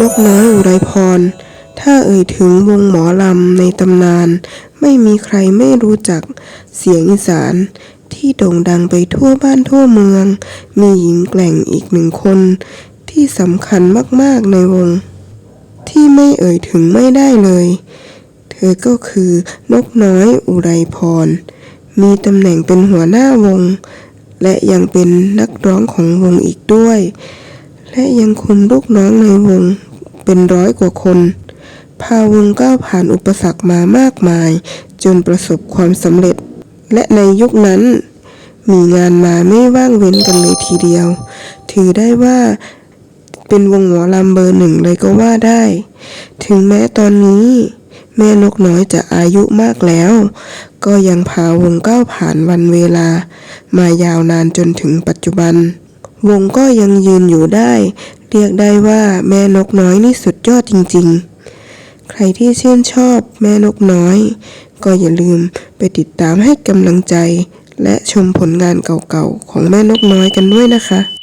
นกน้อยอุไรพร ถ้าเอ่ยถึงวงหมอลำในตำนาน ไม่มีใครไม่รู้จักเสียงอีสาน ที่โด่งดังไปทั่วบ้านทั่วเมือง มีหญิงแกล่งอีกหนึ่งคน ที่สำคัญมากๆในวง ที่ไม่เอ่ยถึงไม่ได้เลย เธอก็คือนกน้อยอุไรพร มีตำแหน่งเป็นหัวหน้าวง และยังเป็นนักร้องของวงอีกด้วย และยังคุมลูกน้องในวงเป็นร้อยกว่าคน พาวงก้าวผ่านอุปสรรคมามากมาย จนประสบความสำเร็จ และในยุคนั้น มีงานมาไม่ว่างเว้นกันเลยทีเดียว ถือได้ว่าเป็นวงหมอลำเบอร์หนึ่งเลยก็ว่าได้ ถึงแม้ตอนนี้ แม่นกน้อยจะอายุมากแล้ว ก็ยังพาวงก้าวผ่านวันเวลามายาวนานจนถึงปัจจุบัน วงก็ยังยืนอยู่ได้ เรียกได้ว่าแม่นกน้อยนี่สุดยอดจริงๆ ใครที่ชื่นชอบแม่นกน้อย ก็อย่าลืมไปติดตามให้กำลังใจ และชมผลงานเก่าๆ ของแม่นกน้อยกันด้วยนะคะ